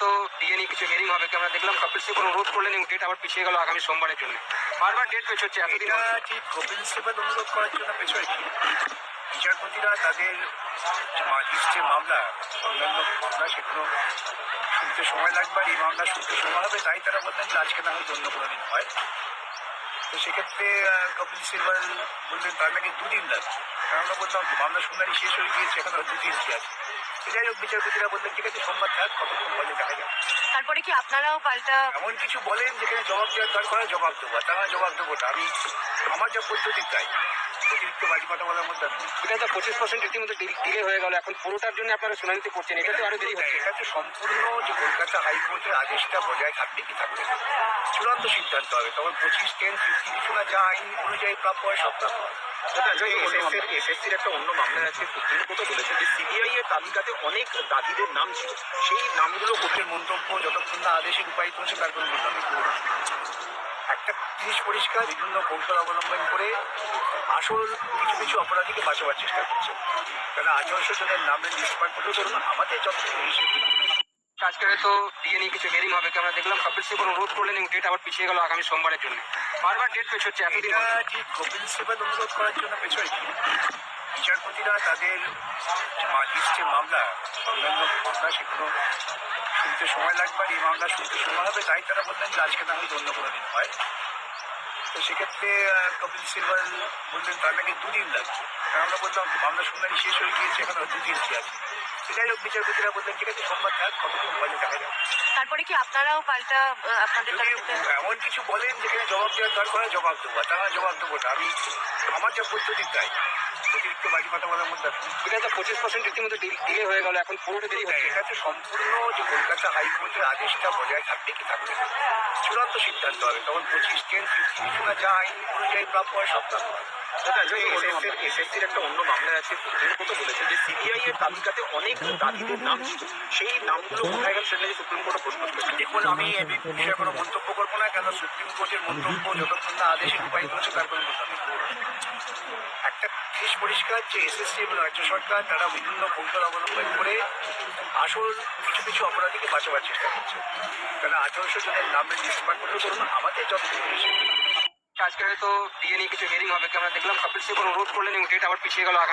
তো ডিএ নিয়ে কিছু হিয়ারিং হবে কি আমরা দেখলাম কপিল সিবল অনুরোধ করলেন এবং ডেট আবার পিছিয়ে গেল আগামী সোমবারের জন্য। বারবার ডেট পেছ হচ্ছে এতদিন ঠিক কপিল সিবাল অনুরোধ করার জন্য পেছনে বিচারপতিরা তাদের লিস্টে মামলা অন্যান্য মামলা সেগুলো শুনতে সময় লাগবে আর এই মামলা শুনতে সময় হবে তাই তারা বললেন যে আজকে না হয়তো অন্য কোনো দিন হয়। তো সেক্ষেত্রে কপিল সিবাল বললেন তার নাকি দুদিন লাগবে। আমরা বললাম মামলা শুনানি শেষ হয়ে গিয়েছে এখন আর দুদিন কি আছে? যাই হোক বিচারপতিরা বললেন ঠিক আছে সোমবার থাক কতক্ষণ বলে তারপরে কি আপনারাও পাল্টা এমন কিছু বলেন যেখানে জবাব দেওয়ার দরকার জবাব দেবো। তারা জবাব দেবো আমি আমার যা পদ্ধতি তাই। অতিরিক্ত বাজি কথা বলার মধ্যে এটা তো পঁচিশ পার্সেন্ট রীতিমতো ডিলে হয়ে গেল। এখন পুরোটার জন্য আপনারা শুনানিতে করছেন। এটা তো আরও দেরি হচ্ছে। এটা তো সম্পূর্ণ যে কলকাতা হাইকোর্টের আদেশটা বজায় থাকবে কি থাকবে চূড়ান্ত সিদ্ধান্ত হবে। তখন পঁচিশ টেন ফিফটি কিছু না যা আইন অনুযায়ী প্রাপ্য হয় সব প্রাপ্য হয়। এসএসসির একটা অন্য মামলা আছে। সুপ্রিম কোর্টও বলেছে যে সিবিআই এর তালিকাতে অনেক দাবিদের নাম ছিল। সেই নামগুলো কোর্টের মন্তব্য যতক্ষণ না আদেশে রূপায়িত হচ্ছে তার কোনো মূল্য নেই একটা জিনিস পরিষ্কার বিভিন্ন কৌশল অবলম্বন করে আসল কিছু কিছু অপরাধীকে বাঁচাবার চেষ্টা করছে। কারণ আঠারোশো জনের নামের লিস্ট বার করতে ধরুন আমাদের যত আজকে তো ডিএ নিয়ে কিছু হিয়ারিং হবে আমরা দেখলাম কপিল সিবল অনুরোধ করলেন এবং ডেট আবার পিছিয়ে গেল আগামী সোমবারের জন্য। বারবার ডেট পেছ হচ্ছে এতদিন ঠিক কপিল সিবাল অনুরোধ করার জন্য পেছনে বিচারপতিরা তাদের লিস্টে মামলা অন্যান্য মামলা সেগুলো শুনতে সময় লাগবে আর এই মামলা শুনতে সময় হবে। তাই তারা বললেন যে আজকে না হলে অন্য কোনো দিন হয়। তো সেক্ষেত্রে কপিল সিবাল বললেন তার নাকি দুদিন লাগবে। কারণ আমরা বললাম, মামলা শুনানি শেষ হয়ে গিয়েছে, এখানে দুদিন আছে। যাই হোক বিচারপতিরা বললেন ঠিক আছে সোমবার থাক দেখা যাবে তারপরে কি আপনারাও পাল্টা আপনাদের এমন কিছু বলেন যেখানে জবাব দেওয়ার দরকার জবাব দেবো। তারা জবাব দেবো না। আমি আমার যা পদ্ধতি তাই। অতিরিক্ত বাজি কথা বলার মধ্যে। এটা তো পঁচিশ পার্সেন্ট রীতিমতো ডিলে হয়ে গেল এখন পুরোটা দেরি হচ্ছে। এটা তো সম্পূর্ণ যে কলকাতা হাইকোর্টের আদেশটা বজায় থাকবে কি থাকবে চূড়ান্ত সিদ্ধান্ত হবে। তখন পঁচিশ টেন ফিফটি কিছু না যা আইন অনুযায়ী প্রাপ্য হয় সব প্রাপ্য হয়। এসএসসির একটা অন্য মামলা আছে বলেছে যে সিবিআই এর তালিকাতে অনেক সেই নামগুলো গেল সুপ্রিম প্রশ্ন দেখুন আমি মন্তব্য করব না কেন সুপ্রিম কোর্টের মন্তব্য যতক্ষণ আদেশে একটা পরিষ্কার এবং রাজ্য সরকার তারা বিভিন্ন অবলম্বন করে আসল কিছু কিছু আঠারোশো জনের আমাদের যত আজকে তো ডিএ নিয়ে কিছু হিয়ারিং হবে কি আমরা দেখলাম কপিল সিবল অনুরোধ করলেন এবং ডেট আবার পিছিয়ে গেল